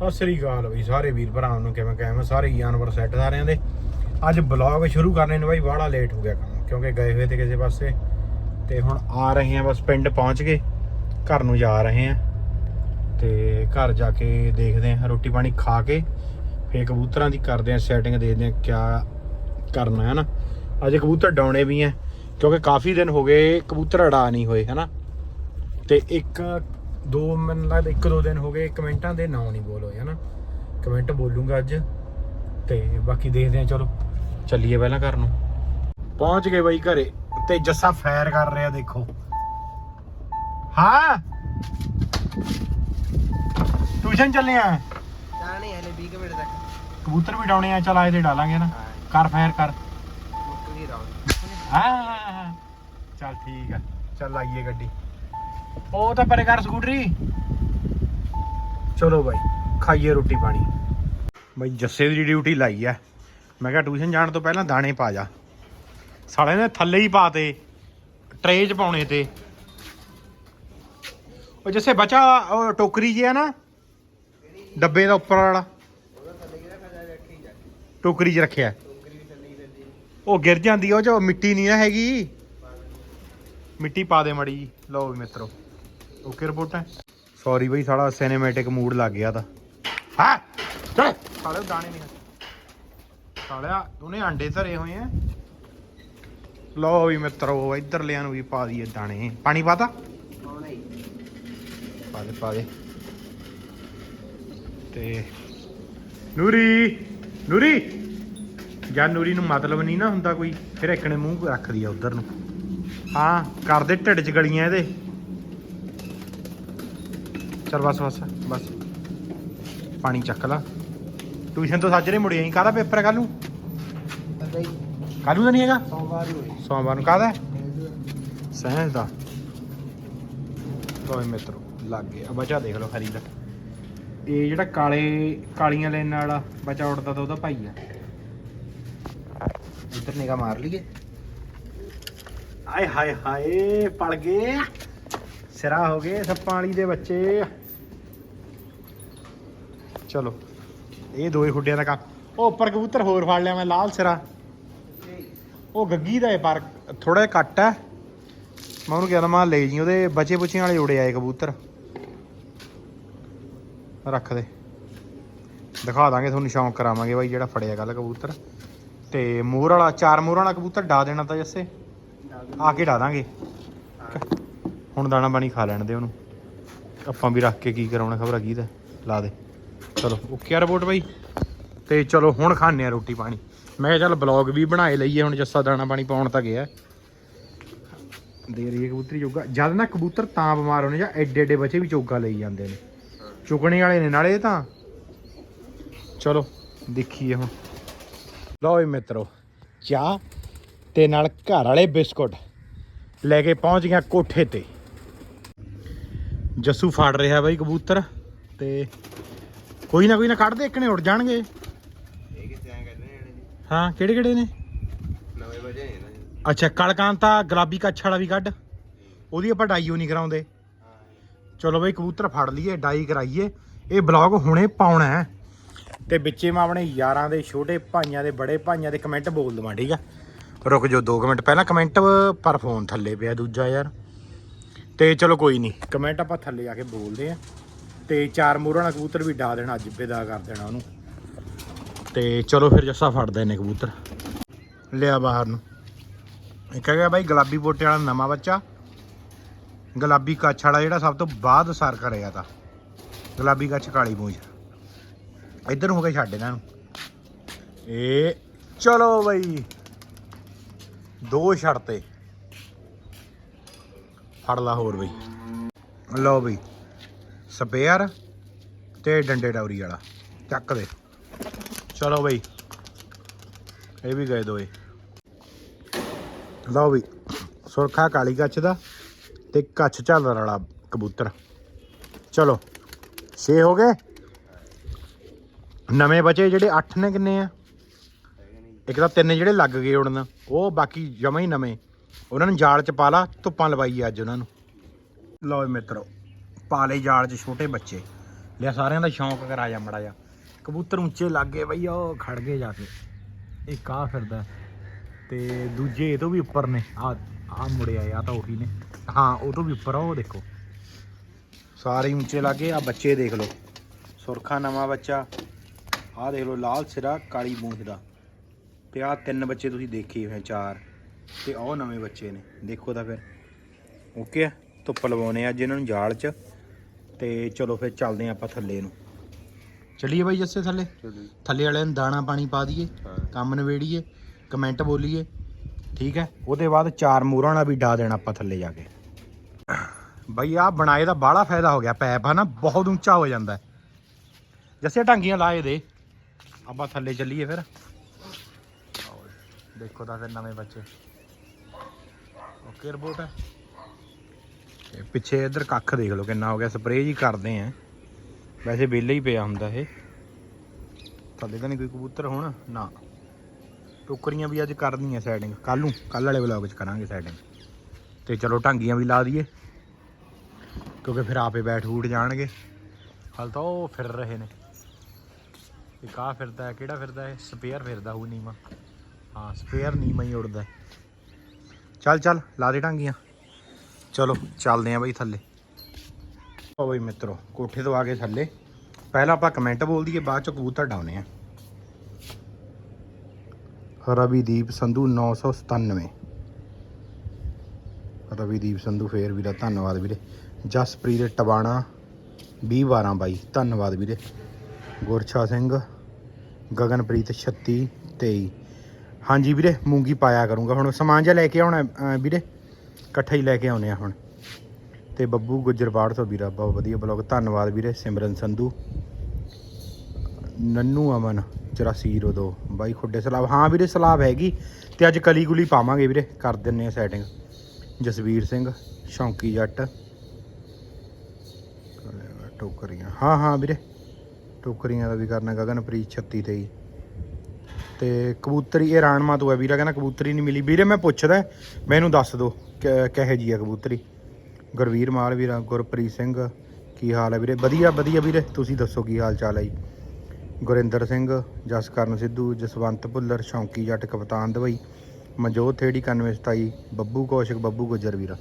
ਸਤਿ ਸ੍ਰੀ ਅਕਾਲ ਬਈ, ਸਾਰੇ ਵੀਰ ਭਰਾਵਾਂ ਨੂੰ ਕਿਵੇਂ ਕਾਇਮ ਆ? ਸਾਰੇ ਜਾਨਵਰ ਸੈੱਟ ਸਾਰਿਆਂ ਦੇ ਅੱਜ ਬਲੌਗ ਸ਼ੁਰੂ ਕਰਨੇ ਨੂੰ ਬਾਈ, ਬਾਹਲਾ ਲੇਟ ਹੋ ਗਿਆ ਕੰਮ, ਕਿਉਂਕਿ ਗਏ ਹੋਏ ਤੇ ਕਿਸੇ ਪਾਸੇ। ਤੇ ਹੁਣ ਆ ਰਹੇ ਆ ਬਸ ਪਿੰਡ ਪਹੁੰਚ ਗਏ ਘਰ ਨੂੰ ਜਾ ਰਹੇ ਆ ਤੇ ਘਰ ਜਾ ਕੇ ਦੇਖਦੇ ਆ ਰੋਟੀ ਪਾਣੀ ਖਾ ਕੇ, ਫੇਰ ਕਬੂਤਰਾਂ ਦੀ ਕਰਦੇ ਆ ਸੈਟਿੰਗ ਦੇਖਦੇ ਆ ਕਿਆ ਕਰਨਾ ਹੈ ਨਾ। ਅੱਜ ਕਬੂਤਰ ਡਾਉਣੇ ਵੀ ਆ ਕਿਉਂਕਿ ਕਾਫੀ ਦਿਨ ਹੋ ਗਏ ਕਬੂਤਰ ਅੜਾ ਨਹੀਂ ਹੋਏ ਹਨਾ ਤੇ ਇੱਕ ਦੋ ਮੈਨੂੰ ਲੱਗਦਾ ਇੱਕ ਦੋ ਦਿਨ ਹੋ ਗਏ ਕਮੈਂਟਾਂ ਦੇ ਨਾਂ ਨਹੀਂ ਬੋਲ ਹਨਾ? ਕਮੈਂਟ ਬੋਲੂੰਗਾ ਅੱਜ ਤੇ ਬਾਕੀ ਦੇਖਦੇ ਆ ਚਲੋ ਚੱਲੀਏ ਪਹਿਲਾਂ ਘਰ ਨੂੰ। ਪਹੁੰਚ ਗਏ ਬਾਈ ਘਰੇ ਤੇ ਜੱਸਾ ਫਾਇਰ ਕਰ ਰਿਹਾ ਦੇਖੋ। ਹਾਂ? ਟਿਊਸ਼ਨ ਚੱਲੇ ਆ? ਜਾਣੇ ਹਲੇ 20 ਕੁ ਮਿੰਟ ਤੱਕ। ਕਬੂਤਰ ਵੀ ਡਾਉਣੇ ਆ ਚਲ ਆਏ ਤੇ ਡਾਲਾਂਗੇ ਨਾ ਕਰ ਫਾਇਰ ਕਰ। ਮੁੱਕ ਹਾਂ। ਚੱਲ ਠੀਕ ਆ ਚੱਲ ਆਈਏ ਗੱਡੀ। ਉਹ ਤਾਂ ਪਰੇ ਕਰ ਸਕੂਟਰੀ। ਚਲੋ ਬਾਈ, ਖਾਈਏ ਰੋਟੀ ਪਾਣੀ। ਬਾਈ, ਜੱਸੇ ਦੀ ਡਿਊਟੀ ਲਾਈ ਆ, ਮੈਂ ਕਿਹਾ ਟਿਊਸ਼ਨ ਜਾਣ ਤੋਂ ਪਹਿਲਾਂ ਦਾਣੇ ਪਾ ਜਾ। ਸਾਲੇ ਨੇ ਥੱਲੇ ਹੀ ਪਾਤੇ, ਟਰੇ 'ਚ ਪਾਉਣੇ ਤੇ। ਉਹ ਜੱਸੇ, ਬਚਾ, ਉਹ ਟੋਕਰੀ ਜੀ ਆ ਨਾ, ਡੱਬੇ ਦਾ ਉੱਪਰ ਵਾਲਾ। ਟੋਕਰੀ 'ਚ ਰੱਖਿਆ। ਉਹ ਗਿਰ ਜਾਂਦੀ ਉਹ ਚ ਮਿੱਟੀ ਨਹੀਂ ਨਾ ਹੈਗੀ। ਮਿੱਟੀ ਪਾ ਦੇ ਮੜੀ ਲਓ ਵੀ ਮਿੱਤਰੋ। ਓਕੇ ਰਿਪੋਰਟ ਹੈ? ਸੌਰੀ ਬਈ ਸਾਲਾ ਸਿਨੇਮੈਟਿਕ ਮੂਡ ਲੱਗ ਗਿਆ ਤਾਂ। ਹਾਂ? ਚਲ। ਸਾਲੇ ਦਾਣੇ ਨਹੀਂ ਸਾਲਿਆ ਉਹਨੇ ਆਂਡੇ ਧਰੇ ਹੋਏ ਆ। ਲਓ ਵੀ ਮਿੱਤਰੋ ਇੱਧਰ ਲਿਆਂ ਨੂੰ ਵੀ ਪਾ ਦਈਏ ਦਾਣੇ। ਪਾਣੀ ਪਾਤਾ ਪਾ ਦੇ ਪਾ ਦੇ। ਤੇ ਨੂਰੀ ਨੂਰੀ। ਜਾਂ ਨੂਰੀ ਨੂੰ ਮਤਲਬ ਨਹੀਂ ਨਾ ਹੁੰਦਾ ਕੋਈ ਫਿਰ ਇੱਕ ਨੇ ਮੂੰਹ ਰੱਖਦੀ ਆ ਉਧਰ ਨੂੰ। ਹਾਂ ਕਰਦੇ ਢਿੱਡ 'ਚ ਗਲੀਆਂ ਇਹਦੇ। ਚਲ ਬਸ ਬਸ ਬਸ। ਪਾਣੀ ਚੱਕ ਲਾ। ਟਿਊਸ਼ਨ ਤੋਂ ਸਾਜਰੇ ਮੁੜੇ ਆਈ ਕਾਹਦਾ ਪੇਪਰ ਹੈ ਕੱਲ ਨੂੰ? ਪਤਾ ਹੀ ਕੱਲ ਨੂੰ ਤਾਂ ਨਹੀਂ ਹੈਗਾ? ਸੋਮਵਾਰ ਹੀ ਹੋਈ ਸੋਮਵਾਰ ਨੂੰ ਕਾਹਦਾ? ਹੈ ਸਾਇੰਸ ਦਾ। ਕੋਈ ਮਿੱਤਰੋ ਲੱਗ ਗਿਆ। ਬਚਾ ਦੇਖ ਲਓ ਹਰੀ ਦਾ। ਇਹ ਜਿਹੜਾ ਕਾਲੇ ਕਾਲੀਆਂ ਲਾਈਨਾਂ ਵਾਲਾ ਬਚਾ ਉੜਦਾ ਤਾਂ ਉਹਦਾ ਭਾਈ ਆ। ਇੱਧਰ ਨਿਗਾ ਮਾਰ ਲਈਏ। ਆਏ ਹਾਏ ਹਾਏ ਪੜ ਗਏ ਸਿਰਾ ਹੋ ਗਏ ਸੱਪਾਂ ਵਾਲੀ ਦੇ ਬੱਚੇ। ਚਲੋ, ਇਹ ਦੋਏ ਖੁੱਡਿਆਂ ਦਾ ਕੰਮ। ਉਹ ਉੱਪਰ ਕਬੂਤਰ ਹੋਰ ਫੜ ਲਿਆ ਮੈਂ, ਲਾਲ ਸਿਰਾ। ਉਹ ਗੱਗੀ ਦਾ ਹੈ ਪਰ ਥੋੜਾ ਜਿਹਾ ਕੱਟ ਹੈ ਮੈਂ ਉਹਨੂੰ ਕਿਹਾ ਮੈਂ ਲੈ ਜੀ, ਉਹਦੇ ਬਚੇ ਬੁਚੇ ਵਾਲੇ ਉੜੇ ਆਏ ਕਬੂਤਰ। ਰੱਖ ਦੇ। ਦਿਖਾ ਦਾਂਗੇ, ਤੁਹਾਨੂੰ ਸ਼ੌਂਕ ਕਰਾਵਾਂਗੇ ਬਾਈ ਜਿਹੜਾ ਫੜਿਆ ਕੱਲ ਕਬੂਤਰ। ਤੇ ਮੋਰ ਵਾਲਾ, ਚਾਰ ਮੋਰ ਵਾਲਾ ਕਬੂਤਰ, ਡਾ ਦੇਣਾ ਤਾਂ ਜੱਸੇ। ਆ ਕੇ ਡਾ ਦਾਂਗੇ। ਹੁਣ ਦਾਣਾ ਪਾਣੀ ਖਾ ਲੈਣ ਦੇ ਉਹਨੂੰ। ਆਪਾਂ ਵੀ ਰੱਖ ਕੇ ਕੀ ਕਰਾਉਣਾ, ਖਬਰ ਆ ਕੀ ਦਾ, ਲਾ ਦੇ। ਚਲੋ ਓਕੇ ਆ ਰਿਪੋਰਟ ਬਾਈ? ਤੇ ਚਲੋ, ਹੁਣ ਖਾਣੇ ਆ ਰੋਟੀ ਪਾਣੀ। ਮੈਂ ਕਿਹਾ ਚੱਲ ਬਲੌਗ ਵੀ ਬਣਾਏ ਲਈਏ, ਹੁਣ ਜੱਸਾ ਦਾਣਾ ਪਾਣੀ ਪਾਉਣ ਤਾਂ ਗਿਆ। ਦੇ ਰਹੀ ਹੈ ਕਬੂਤਰੀ ਚੋਗਾ। ਜਦ ਨਾ ਕਬੂਤਰ ਤਾਂ ਬਿਮਾਰ ਹੋਣੇ, ਜਾਂ ਐਡੇ ਐਡੇ ਬੱਚੇ ਵੀ ਚੋਗਾ ਲਈ ਜਾਂਦੇ ਨੇ। ਚੁਗਣੇ ਵਾਲੇ ਨੇ ਨਾਲੇ ਤਾਂ। ਚਲੋ, ਦੇਖੀਏ ਹੁਣ। ਲਓ ਵੀ ਮਿੱਤਰੋ, ਚਾਹ। ਤੇ ਨਾਲ ਘਰ ਵਾਲੇ ਬਿਸਕੁਟ ਲੈ ਕੇ ਪਹੁੰਚ ਗਿਆ ਕੋਠੇ ਤੇ। ਜੱਸੂ ਫੜ ਰਿਹਾ ਬਾਈ ਕਬੂਤਰ ਤੇ ਕੋਈ ਨਾ ਕੋਈ ਨਾ ਕੱਢਦੇ ਇੱਕ ਨੇ ਉੱਡ ਜਾਣਗੇ। ਹਾਂ ਕਿਹੜੇ ਕਿਹੜੇ ਨੇ? ਨਵੇਂ ਵਜੇ ਨੇ ਨਾ ਅੱਛਾ ਕਲਕਾਂਤਾ ਗੁਲਾਬੀ ਕੱਛ ਵਾਲਾ ਵੀ ਕੱਢ। ਉਹਦੀ ਆਪਾਂ ਡਾਈਓ ਨਹੀਂ ਕਰਾਉਂਦੇ। ਚਲੋ ਬਈ ਕਬੂਤਰ ਫੜ ਲਈਏ ਡਾਈ ਕਰਾਈਏ। ਇਹ ਬਲੌਗ ਹੁਣੇ ਪਾਉਣਾ ਹੈ। ਤੇ ਵਿੱਚੇ ਮੈਂ ਆਪਣੇ ਯਾਰਾਂ ਦੇ ਛੋਟੇ ਭਾਈਆਂ ਦੇ ਬੜੇ ਭਾਈਆਂ ਦੇ ਕਮੈਂਟ ਬੋਲ ਦਵਾਂ ਠੀਕ ਆ? ਰੁਕ ਜਾਓ 2 ਮਿੰਟ। ਪਹਿਲਾਂ ਕਮੈਂਟ ਪਰ ਫੋਨ ਥੱਲੇ ਪਿਆ ਦੂਜਾ ਯਾਰ। ਤੇ ਚਲੋ ਕੋਈ ਨਹੀਂ ਕਮੈਂਟ ਆਪਾਂ ਥੱਲੇ ਜਾ ਕੇ ਬੋਲਦੇ ਆ। ਤੇ ਚਾਰ ਮੋਰਾਂ ਨਾਲ ਕਬੂਤਰ ਵੀ ਡਾ ਦੇਣਾ, ਅੱਜ ਵਿਦਾ ਕਰ ਦੇਣਾ ਉਹਨੂੰ। ਤੇ ਚਲੋ ਫਿਰ ਜੱਸਾ ਫੜਦੇ ਨੇ ਕਬੂਤਰ। ਲਿਆ ਬਾਹਰ ਨੂੰ। ਇੱਕ ਹੈਗਾ ਬਾਈ ਗੁਲਾਬੀ ਬੋਟੇ ਵਾਲਾ ਨਵਾਂ ਬੱਚਾ। ਗੁਲਾਬੀ ਕੱਛ ਵਾਲਾ ਜਿਹੜਾ ਸਭ ਤੋਂ ਬਾਅਦ ਸਰ ਕਰਿਆ ਤਾਂ। ਗੁਲਾਬੀ ਕੱਛ ਕਾਲੀ ਪੂੰਛ ਇੱਧਰ ਹੋ ਕੇ ਛੱਡ ਇਹਨਾਂ ਨੂੰ। ਇਹ ਚਲੋ ਬਈ। ਦੋ ਛੱਡਤੇ ਫੜ ਲਾ ਹੋਰ ਬਈ। ਲਓ ਬਈ, ਸਪੇਅਰ ਤੇ ਡੰਡੇ ਡੌਰੀ ਵਾਲਾ, ਚੱਕ ਦੇ। ਚਲੋ ਬਈ, ਇਹ ਵੀ ਗਏ ਦੋਏ। ਲਓ ਵੀ ਸੁਰਖਾ ਕਾਲੀ ਕੱਛ ਦਾ ਤੇ ਕੱਛ ਝਾਲਰ ਵਾਲਾ ਕਬੂਤਰ। ਚਲੋ 6 ਹੋ ਗਏ। ਨਵੇਂ ਬਚੇ ਜਿਹੜੇ 8 ਨੇ ਕਿੰਨੇ ਆ? ਇੱਕ ਤਾਂ ਤਿੰਨ ਜਿਹੜੇ ਲੱਗ ਗਏ ਉੜਨ ਉਹ ਬਾਕੀ ਜਮਾ ਹੀ ਨਵੇਂ। ਉਹਨਾਂ ਨੂੰ ਜਾਲ ਚ ਪਾ ਲਾ, ਧੁੱਪਾਂ ਲਵਾਈ ਅੱਜ ਉਹਨਾਂ ਨੂੰ। ਲਓ ਜੀ ਮਿੱਤਰੋ, ਪਾ ਲਏ ਜਾਲ 'ਚ ਛੋਟੇ ਬੱਚੇ। ਲਿਆ ਸਾਰਿਆਂ ਦਾ ਸ਼ੌਂਕ ਕਰਾ ਜਾ ਮੜਾ ਜਾ ਕਬੂਤਰ ਉੱਚੇ ਲੱਗ ਗਏ ਬਈ, ਉਹ ਖੜ ਗਏ ਜਾ ਕੇ। ਇੱਕ ਆ ਫਿਰਦਾ। ਤੇ ਦੂਜੇ ਇਹ ਤੋਂ ਵੀ ਉੱਪਰ ਨੇ। ਆ ਆ ਮੁੜਿਆ ਆ ਤਾਂ ਉਹੀ ਨੇ। ਹਾਂ, ਉਹ ਤੋਂ ਵੀ ਉੱਪਰ ਆ, ਉਹ ਦੇਖੋ। ਸਾਰੇ ਉੱਚੇ ਲੱਗੇ ਆ ਬੱਚੇ ਦੇਖ ਲਓ। ਸੁਰਖਾ ਨਵਾਂ ਬੱਚਾ। ਆ ਦੇਖ ਲਓ, ਲਾਲ ਸਿਰਾ, ਕਾਲੀ ਪੂੰਛ ਦਾ। ਤੇ ਆ ਤਿੰਨ ਬੱਚੇ ਤੁਸੀਂ ਦੇਖੇ ਹੋਏ ਚਾਰ। ਤੇ ਉਹ ਨਵੇਂ ਬੱਚੇ ਨੇ। ਦੇਖੋ ਤਾਂ ਫਿਰ। ਓਕੇ ਆ? ਧੁੱਪ ਲਵਾਉਣੇ ਆ ਅੱਜ ਇਹਨਾਂ ਨੂੰ ਜਾਲ 'ਚ। ਤੇ ਚਲੋ ਫਿਰ ਚੱਲਦੇ ਆ ਆਪਾਂ ਥੱਲੇ ਨੂੰ। ਚੱਲੀਏ ਬਾਈ ਜੱਸੇ ਥੱਲੇ? ਥੱਲੇ ਵਾਲਿਆਂ ਨੂੰ ਦਾਣਾ ਪਾਣੀ ਪਾ ਦਈਏ ਕੰਮ ਨਵੇੜੀਏ ਕਮੈਂਟ ਬੋਲੀਏ। ਠੀਕ ਹੈ? ਉਹਦੇ ਬਾਅਦ ਚਾਰ ਮੂਰਾਂ ਨਾਲ ਵੀ ਡਾ ਦੇਣਾ ਆਪਾਂ ਥੱਲੇ ਜਾ ਕੇ। ਬਈ ਆ ਬਣਾਏ ਦਾ ਬਾਹਲਾ ਫਾਇਦਾ ਹੋ ਗਿਆ। ਪੈਪ ਹਨਾ ਬਹੁਤ ਉੱਚਾ ਹੋ ਜਾਂਦਾ। ਜੱਸੇ ਢਾਂਗੀਆਂ ਲਾਏ ਦੇ ਆਪਾਂ ਥੱਲੇ ਚੱਲੀਏ ਫਿਰ। ਦੇਖੋ ਤਾਂ ਫਿਰ ਨਵੇਂ ਬੱਚੇ। ਓਕੇ ਰਿਪੋਰਟ ਹੈ ਤੇ ਪਿੱਛੇ ਇੱਧਰ ਕੱਖ ਦੇਖ ਲਓ, ਕਿੰਨਾ ਹੋ ਗਿਆ। ਸਪਰੇਅ ਜੀ ਕਰਦੇ ਆ। ਵੈਸੇ ਵਿਹਲੇ ਹੀ ਪਿਆ ਹੁੰਦਾ ਇਹ। ਥੱਲੇ ਤਾਂ ਨਹੀਂ ਕੋਈ ਕਬੂਤਰ ਹੁਣ, ਨਾ। ਟੋਕਰੀਆਂ ਵੀ ਅੱਜ ਕਰਨੀਆਂ ਸੈਟਿੰਗ ਕੱਲ ਨੂੰ ਕੱਲ ਵਾਲੇ ਵਲੌਗ 'ਚ ਕਰਾਂਗੇ ਸੈਟਿੰਗ ਤੇ ਚਲੋ ਢਾਂਗੀਆਂ ਵੀ ਲਾ ਦਈਏ। ਕਿਉਂਕਿ ਫਿਰ ਆਪੇ ਬੈਠ ਬੂਠ ਜਾਣਗੇ। ਹਾਲ ਤਾਂ ਉਹ ਫਿਰ ਰਹੇ ਨੇ। ਇੱਕ ਆ ਫਿਰਦਾ ਹੈ ਕਿਹੜਾ ਫਿਰਦਾ ਹੈ ਸਪੇਅਰ ਫਿਰਦਾ ਉਹ ਨੀਮਾ ਹਾਂ ਸਪੇਅਰ ਨੀਮਾ ਹੀ ਉੜਦਾ ਚੱਲ ਚੱਲ, ਲਾ ਦੇ ਟਾਂਗੀਆਂ। ਚਲੋ, ਚੱਲਦੇ ਆਂ ਬਈ ਥੱਲੇ। ਓ ਬਈ ਮਿੱਤਰੋ, ਕੋਠੇ ਤੋਂ ਆ ਕੇ ਥੱਲੇ। ਪਹਿਲਾਂ ਆਪਾਂ ਕਮੈਂਟ ਬੋਲ ਦਈਏ, ਬਾਅਦ ਚ ਕਬੂਤਰ ਡਾਉਨੇ ਆ। ਰਵੀਦੀਪ ਸੰਧੂ 997 ਰਵੀਦੀਪ ਸੰਧੂ, ਫੇਰ ਵੀਰਾ, ਧੰਨਵਾਦ ਵੀਰੇ। ਜਸਪ੍ਰੀਤ ਟਵਾਣਾ 2012 ਬਾਈ, ਧੰਨਵਾਦ ਵੀਰੇ। ਗੁਰਛਾ ਸਿੰਘ, ਗਗਨਪ੍ਰੀਤ 36 23 ਹਾਂਜੀ ਵੀਰੇ ਮੂੰਗੀ ਪਾਇਆ ਕਰੂੰਗਾ। ਹੁਣ ਸਮਾਨ ਜਿਹਾ ਲੈ ਕੇ ਆਉਣਾ ਅਹ, ਵੀਰੇ। ਇਕੱਠਾ ਹੀ ਲੈ ਕੇ ਆਉਨੇ ਆ ਹੁਣ। ਤੇ ਬੱਬੂ ਗੁੱਜਰਵਾੜ ਤੋਂ ਵੀਰਾ ਬਹੁਤ ਵਧੀਆ ਬਲੌਗ ਧੰਨਵਾਦ ਵੀਰੇ ਸਿਮਰਨ ਸੰਧੂ। ਨੰਨੂ ਅਮਨ 8402 ਬਾਈ ਖੁੱਡੇ ਸਲਾਬ। ਹਾਂ ਵੀਰੇ ਸਲਾਬ ਹੈਗੀ। ਤੇ ਅੱਜ ਕਲੀ ਗੁਲੀ ਪਾਵਾਂਗੇ ਵੀਰੇ ਕਰ ਦਿੰਨੇ ਆ ਸੈਟਿੰਗ ਜਸਵੀਰ ਸਿੰਘ ਸ਼ੌਂਕੀ ਜੱਟ। ਟੋਕਰੀਆਂ। ਹਾਂ ਹਾਂ ਵੀਰੇ। ਟੋਕਰੀਆਂ ਦਾ ਵੀ ਕਰਨਾ ਗਗਨਪ੍ਰੀਤ 36 23 ਤੇ ਕਬੂਤਰੀ, ਇਹ ਰਾਣਮਾ ਤੋਂ ਹੈ ਵੀਰਾ, ਕਹਿੰਦਾ ਕਬੂਤਰੀ ਨਹੀਂ ਮਿਲੀ। ਵੀਰੇ, ਮੈਂ ਪੁੱਛਦਾ, ਮੈਨੂੰ ਦੱਸ ਦਿਓ, ਕਿ- ਕਿਹੋ ਜੀ ਆ ਕਬੂਤਰੀ? ਗੁਰਵੀਰ ਮਾਲ ਵੀਰਾ, ਗੁਰਪ੍ਰੀਤ ਸਿੰਘ, ਕੀ ਹਾਲ ਹੈ ਵੀਰੇ? ਵਧੀਆ ਵਧੀਆ ਵੀਰੇ, ਤੁਸੀਂ ਦੱਸੋ ਕੀ ਹਾਲ ਚਾਲ ਹੈ ਜੀ? ਗੁਰਿੰਦਰ ਸਿੰਘ, ਜਸਕਰਨ ਸਿੱਧੂ, ਜਸਵੰਤ ਭੁੱਲਰ, ਸ਼ੌਂਕੀ ਜੱਟ, ਕਪਤਾਨ ਦਵਾਈ, ਮਨਜੋਤ ਥੇੜੀ 9127 ਬੱਬੂ ਕੌਸ਼ਿਕ, ਬੱਬੂ ਗੁੱਜਰ ਵੀਰਾ।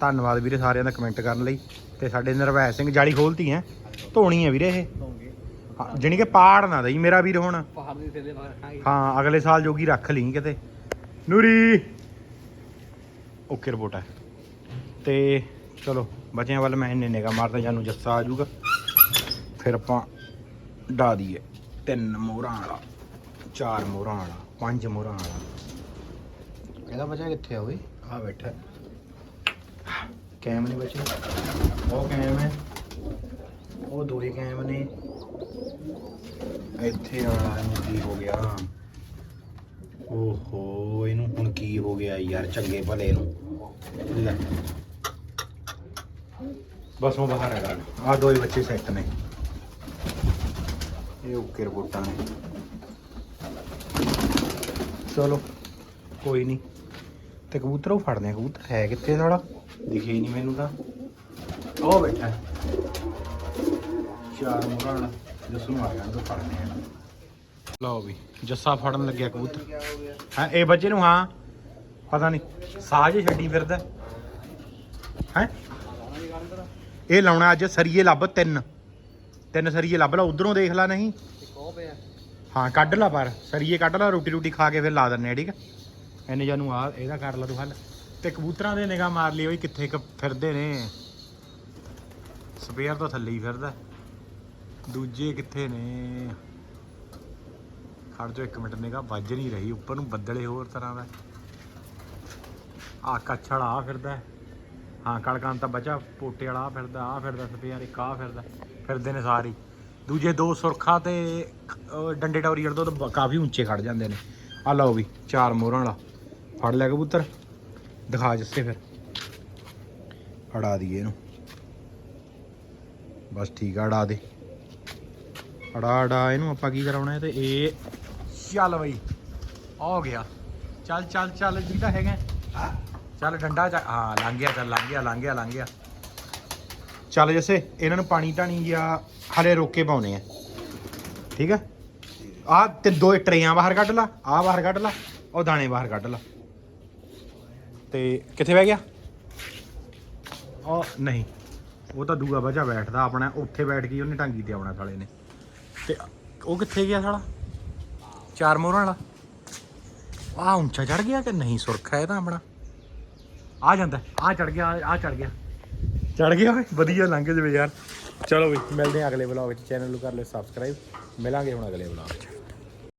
ਧੰਨਵਾਦ ਵੀਰੇ ਸਾਰਿਆਂ ਦਾ ਕਮੈਂਟ ਕਰਨ ਲਈ, ਤੇ ਸਾਡੇ ਨਰਵੈਸ ਸਿੰਘ, ਜਾਲੀ ਖੋਲਤੀ ਹੈ, ਧੋਣੀ ਹੈ ਵੀਰੇ ਇਹ। ਜਾਣੀ ਕਿ ਪਾੜ ਨਾ ਦਈ ਮੇਰਾ ਵੀਰ ਹੁਣ। ਪਹਾੜ ਦੇ ਥੱਲੇ ਰੱਖਾਂਗੇ। ਹਾਂ ਅਗਲੇ ਸਾਲ ਜੋਗੀ ਰੱਖ ਲਈ ਕਿਤੇ। ਨੂਰੀ! ਓਕੇ ਰਿਪੋਰਟ ਹੈ ਤੇ ਚਲੋ ਬੱਚਿਆਂ ਵੱਲ ਮੈਂ ਇੰਨੇ ਨਿਗਾ ਮਾਰਦਾ ਜਾਨੂੰ ਜੱਸਾ ਆ ਜਾਊਗਾ। ਫਿਰ ਆਪਾਂ ਡਾ ਦਈਏ ਤਿੰਨ ਮੋਹਰਾਂ ਵਾਲਾ ਚਾਰ ਮੋਹਰਾਂ ਵਾਲਾ ਪੰਜ ਮੋਹਰਾਂ ਵਾਲਾ। ਇਹਦਾ ਬੱਚਾ ਕਿੱਥੇ ਆ ਓਏ ਆ ਬੈਠਾ। ਕੈਮ ਨੇ ਬੱਚੇ ਉਹ ਕੈਮ ਹੈ। ਉਹ ਦੋਏ ਕੈਮ ਨੇ। ਇੱਥੇ ਵਾਲਾ ਕੀ ਹੋ ਗਿਆ? ਓਹੋ, ਇਹਨੂੰ ਹੁਣ ਕੀ ਹੋ ਗਿਆ ਯਾਰ ਚੰਗੇ ਭਲੇ ਨੂੰ? ਲੈ। ਬਸ ਉਹ ਬਾਹਰ ਹੈਗਾ ਆ ਦੋਏ ਬੱਚੇ ਸੈੱਟ ਨੇ। ਇਹ ਓਕੇ ਰਿਪੋਰਟਾਂ ਨੇ। ਚਲੋ, ਕੋਈ ਨਹੀਂ ਤੇ ਕਬੂਤਰ ਉਹ ਫੜਦੇ ਆ, ਕਬੂਤਰ ਹੈ ਕਿੱਥੇ ਸਾਲਾ? ਦਿਖੇ ਨਹੀਂ ਮੈਨੂੰ ਤਾਂ। ਉਹ ਬੈਠਾ। ਚਾਰ ਮੋਹਰਾਂ ਜੱਸੂ ਨੂੰ ਆ ਗਿਆ ਤਾਂ ਫੜਨੇ ਆ ਲਓ ਵੀ ਜੱਸਾ ਫੜਨ ਲੱਗਿਆ ਕਬੂਤਰ। ਹਾਂ ਇਹ ਬੱਚੇ ਨੂੰ ਹਾਂ ਪਤਾ ਨਹੀਂ। ਸਾਜ ਛੱਡੀ ਫਿਰਦਾ। ਹੈ? ਇਹ ਲਾਉਣਾ ਅੱਜ ਸਰੀਏ ਲੱਭ ਤਿੰਨ। ਤਿੰਨ ਸਰੀਏ ਲੱਭ ਲਾ ਉਧਰੋਂ ਦੇਖ ਲੈ ਨਹੀਂ। ਹਾਂ ਕੱਢ ਲਾ ਪਰ ਸਰੀਏ ਕੱਢ ਲਾ ਰੋਟੀ ਰੋਟੀ ਖਾ ਕੇ ਫਿਰ ਲਾ ਦਿੰਨੇ ਠੀਕ ਐਨੇ ਜਾਨੂੰ ਆ ਇਹਦਾ ਕਰ ਲਾ ਤੂੰ ਹੱਲ। ਤੇ ਕਬੂਤਰਾਂ ਦੇ ਨਿਗਾਹ ਮਾਰ ਲਈ ਓਏ ਕਿੱਥੇ ਫਿਰਦੇ ਨੇ। ਸਪੇਅਰ ਤੋਂ ਥੱਲੇ ਹੀ ਫਿਰਦਾ। ਦੂਜੇ ਕਿੱਥੇ ਨੇ? ਖੜ ਜਾ ਇੱਕ ਮਿੰਟ, ਨਿਗਾਹ ਵੱਜ ਨਹੀਂ ਰਹੀ। ਉੱਪਰ ਨੂੰ ਬੱਦਲੇ ਹੋਰ ਤਰ੍ਹਾਂ ਦਾ। ਆ ਕੱਛੜ ਆ ਫਿਰਦਾ। ਹਾਂ ਕਲਕਾਂ ਤਾਂ ਬਚਾ ਪੋਟੇ ਵਾਲਾ ਆਹ ਫਿਰਦਾ ਆ ਫਿਰਦਾ ਸਪੇਅਰ, ਇੱਕ ਆ ਫਿਰਦਾ। ਫਿਰਦੇ ਨੇ ਸਾਰੇ। ਦੂਜੇ ਦੋ ਸੁਰਖਾ ਤੇ ਡੰਡੇ ਟੌਰੀ ਵਾਲੇ ਤੋਂ ਕਾਫੀ ਉੱਚੇ ਖੜ ਜਾਂਦੇ ਨੇ। ਆ ਲਓ ਵੀ, ਚਾਰ ਮੋਹਰਾਂ ਵਾਲਾ। ਫੜ ਲਿਆ ਕਬੂਤਰ। ਦਿਖਾ ਜੱਸੇ ਫਿਰ। ਅੜਾ ਦਈਏ ਇਹਨੂੰ। ਬਸ ਠੀਕ ਆ, ਅੜਾ ਦੇ। ਅੜਾ ਅੜਾ ਇਹਨੂੰ ਆਪਾਂ ਕੀ ਕਰਾਉਣਾ ਹੈ ਤੇ ਇਹ ਚੱਲ ਬਈ ਆ ਹੋ ਗਿਆ। ਚੱਲ ਚੱਲ ਚੱਲ ਜਿਹਦਾ ਹੈਗਾ। ਚੱਲ ਡੰਡਾ ਹਾਂ ਲੰਘ ਗਿਆ ਚੱਲ ਲੰਘ ਗਿਆ ਲੰਘ ਗਿਆ ਲੰਘ ਗਿਆ। ਚੱਲ ਜੱਸੇ ਇਹਨਾਂ ਨੂੰ ਪਾਣੀ ਢਾਣੀ ਜਾਂ ਹਲੇ ਰੋਕ ਕੇ ਪਾਉਨੇ ਆ। ਠੀਕ ਹੈ ਆ ਤੇ ਦੋ ਟਰੇਆਂ ਬਾਹਰ ਕੱਢ ਲਾ ਆ ਬਾਹਰ ਕੱਢ ਲਾ ਉਹ ਦਾਣੇ ਬਾਹਰ ਕੱਢ ਲਾ। ਤੇ ਕਿੱਥੇ ਬਹਿ ਗਿਆ? ਉਹ ਨਹੀਂ ਉਹ ਤਾਂ ਦੂਆ ਬੱਚਾ ਬੈਠਦਾ ਆਪਣਾ ਉੱਥੇ ਬੈਠ ਕੇ ਉਹਨੇ ਟਾਂਗੀ ਤੇ ਆਉਣਾ ਸਾਲੇ ਨੇ। ਤੇ ਉਹ ਕਿੱਥੇ ਗਿਆ ਸਾਲਾ? ਚਾਰ ਮੋਹਰਾਂ ਵਾਲਾ? ਆ ਉੱਚਾ ਚੜ ਗਿਆ ਕਿ ਨਹੀਂ ਸੁਰਖਾ ਹੈ ਤਾਂ ਆਪਣਾ? ਆ ਜਾਂਦਾ, ਆ ਚੜ ਗਿਆ, ਆ ਚੜ ਗਿਆ। ਚੜ ਗਿਆ ਓਏ, ਵਧੀਆ ਲੰਘ ਜਵੇ ਯਾਰ। ਚਲੋ ਵੀ ਮਿਲਦੇ ਹਾਂ ਅਗਲੇ ਵਲੌਗ 'ਚ। ਚੈਨਲ ਨੂੰ ਕਰ ਲਿਓ ਸਬਸਕ੍ਰਾਈਬ ਮਿਲਾਂਗੇ ਹੁਣ ਅਗਲੇ ਵਲੌਗ 'ਚ।